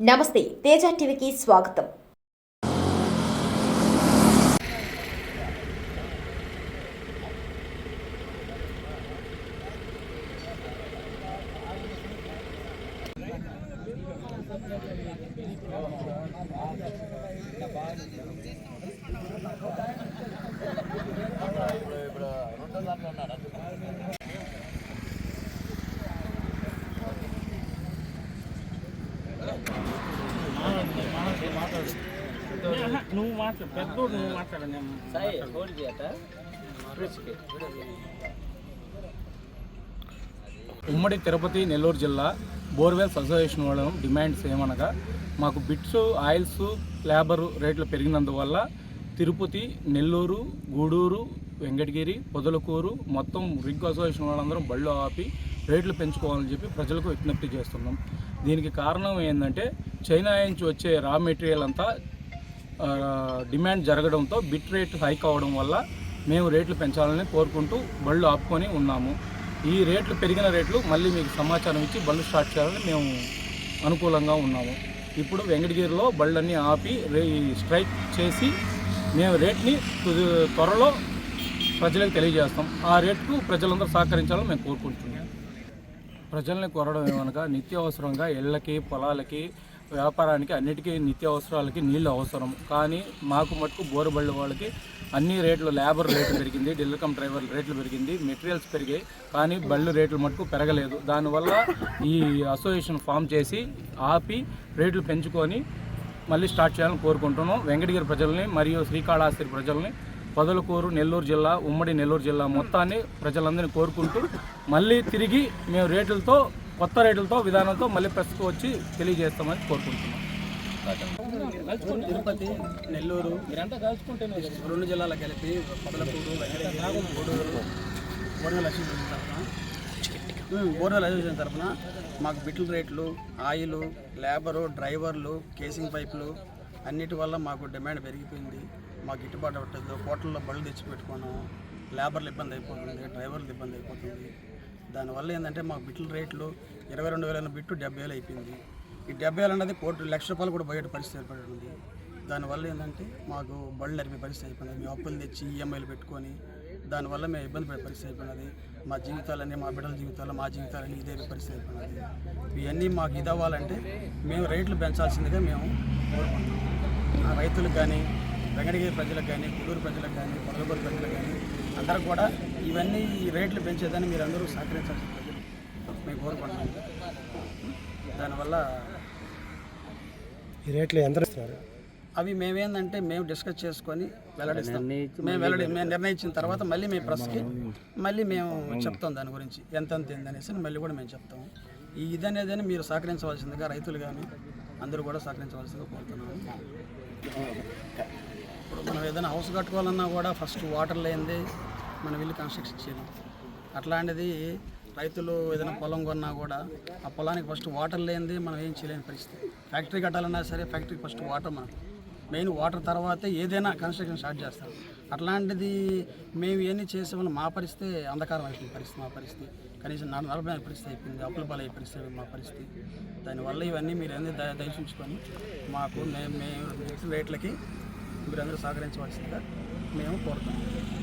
నమస్తే తేజ టీవీకి స్వాగతం నువ్వు మాట్లాడు పెద్దోడు నువ్వు మాట్లాడు నేను సాయి హోల్డ్ ఉమ్మడి తిరుపతి నెల్లూరు జిల్లా బోర్వెల్స్ అసోసియేషన్ వాళ్ళ డిమాండ్స్ ఏమనగా మాకు బిట్స్ ఆయిల్స్ లేబర్ రేట్లు పెరిగినందువల్ల తిరుపతి నెల్లూరు గూడూరు వెంకటగిరి పొదలకూరు మొత్తం రిగ్ అసోసియేషన్ వాళ్ళందరం బళ్ళు ఆపి రేట్లు పెంచుకోవాలని చెప్పి ప్రజలకు విజ్ఞప్తి చేస్తున్నాం. దీనికి కారణం ఏంటంటే చైనా నుంచి వచ్చే రా మెటీరియల్ అంతా డిమాండ్ జరగడంతో బిట్ రేట్ హైక్ అవ్వడం వల్ల మేము రేట్లు పెంచాలని కోరుకుంటూ బళ్ళు ఆపుకొని ఉన్నాము. ఈ రేట్లు పెరిగిన రేట్లు మళ్ళీ మీకు సమాచారం ఇచ్చి బళ్ళు స్టార్ట్ చేయాలని మేము అనుకూలంగా ఉన్నాము. ఇప్పుడు వెంకటగిరిలో బళ్ళన్నీ ఆపి రే స్ట్రైక్ చేసి మేము రేట్ని త్వరలో ప్రజలకు తెలియజేస్తాం. ఆ రేట్కు ప్రజలందరూ సహకరించాలని మేము కోరుకుంటున్నాం. ప్రజల్ని కోరడం ఏమనగా నిత్యావసరంగా ఇళ్ళకి పొలాలకి వ్యాపారానికి అన్నిటికీ నిత్యావసరాలకి నీళ్ళు అవసరం. కానీ మాకు మటుకు బోరుబళ్ళ వాళ్ళకి అన్ని రేట్లు లేబర్ రేట్లు పెరిగింది డిల్లకమ్ డ్రైవర్ రేట్లు పెరిగింది మెటీరియల్స్ పెరిగాయి కానీ బళ్ళు రేట్లు మటుకు పెరగలేదు. దానివల్ల ఈ అసోసియేషన్ ఫామ్ చేసి ఆపి రేట్లు పెంచుకొని మళ్ళీ స్టార్ట్ చేయాలని కోరుకుంటున్నాం. వెంకటగిరి ప్రజల్ని మరియు శ్రీకాళహస్తి ప్రజల్ని పొదలకూరు నెల్లూరు జిల్లా ఉమ్మడి నెల్లూరు జిల్లా మొత్తాన్ని ప్రజలందరినీ కోరుకుంటూ మళ్ళీ తిరిగి మేము రేట్లతో కొత్త రేట్లతో విధానంతో మళ్ళీ ప్రస్తుతం వచ్చి తెలియజేస్తామని కోరుకుంటున్నాం. తిరుపతి నెల్లూరు రెండు జిల్లాల కలిపి పొదలకూరు వెంకటగిరి గూడూరు బోర్నెల అసోసియేషన్ అసోసియేషన్ తరఫున మాకు బిట్ల రేట్లు ఆయిల్ లేబరు డ్రైవర్లు కేసింగ్ పైపులు అన్నిటి వల్ల మాకు డిమాండ్ పెరిగిపోయింది. మాకు గిట్టుబాటు అవ్వట్లేదు. హోటల్లో బళ్ళు తెచ్చి పెట్టుకున్నాము లేబర్లు ఇబ్బంది అయిపోతుంది. డ్రైవర్లు ఇబ్బంది అయిపోతుంది. దానివల్ల ఏంటంటే మాకు బిట్ల రేట్లు ఇరవై రెండు వేల బిట్టు డెబ్బై వేలు అయిపోయింది. ఈ డెబ్బై వేలు అనేది కోటి లక్ష రూపాయలు కూడా బయట పరిస్థితి ఏర్పడి ఉంది దానివల్ల ఏంటంటే మాకు బళ్ళు నరిపే పరిస్థితి అయిపోయింది. మేము అప్పులు తెచ్చి ఈఎంఐలు పెట్టుకొని దానివల్ల మేము ఇబ్బంది పడే పరిస్థితి అయిపోయినది. మా జీవితాలన్నీ మా బిడ్డల జీవితాలు మా జీవితాలన్నీ ఇదే పరిస్థితి అయిపోయినది. ఇవన్నీ మాకు ఇది అవ్వాలంటే మేము రేట్లు పెంచాల్సిందిగా మేము కోరుకుంటున్నాం. రైతులకు కానీ వెంకటగిరి ప్రజలకు కానీ గుడూరు ప్రజలకు కానీ పొదలగూరు ప్రజలకు కానీ అందరూ కూడా ఇవన్నీ ఈ రేట్లు పెంచేదని మీరు అందరూ సహకరించాల్సి మేము కోరుకుంటున్నాం. దానివల్ల ఈ రేట్లు ఎంత ఇస్తున్నారు? అవి మేమేందంటే మేము డిస్కస్ చేసుకొని వెల్లడిస్తాం. మేము వెల్లడి మేము నిర్ణయించిన తర్వాత మళ్ళీ మేము ప్రెస్కి మళ్ళీ మేము చెప్తాం దాని గురించి. ఎంత ఎంత ఏందనేసి మళ్ళీ కూడా మేము చెప్తాం. ఈ ఇది అనేది మీరు సహకరించవలసిందిగా రైతులు కానీ అందరూ కూడా సహకరించవలసిందిగా కోరుతున్నాము ఇప్పుడు మనం ఏదైనా హౌస్ కట్టుకోవాలన్నా కూడా ఫస్ట్ వాటర్ లేనిది మనం వెళ్ళి కన్స్ట్రక్షన్ చేయడం అట్లాంటిది రైతులు ఏదైనా పొలం కొన్నా కూడా ఆ పొలానికి ఫస్ట్ వాటర్ లేనిది మనం ఏం చేయలేని పరిస్థితి. ఫ్యాక్టరీ కట్టాలన్నా సరే ఫ్యాక్టరీకి ఫస్ట్ వాటర్ మనకు మెయిన్ వాటర్ తర్వాతే ఏదైనా కన్స్ట్రక్షన్ స్టార్ట్ చేస్తాం. అట్లాంటిది మేము ఇవన్నీ చేసామని మా పరిస్థితి అంధకారం అయిపోయింది పరిస్థితి మా పరిస్థితి. కనీసం నడ నలభై పరిస్థితి అయిపోయింది అప్పుల పాలయ్యే పరిస్థితి మా పరిస్థితి. దానివల్ల ఇవన్నీ మీరు అన్ని దయ మాకు మేము మేము రేట్లకి మీరందరూ సహకరించవలసిందిగా మేము కోరుతాము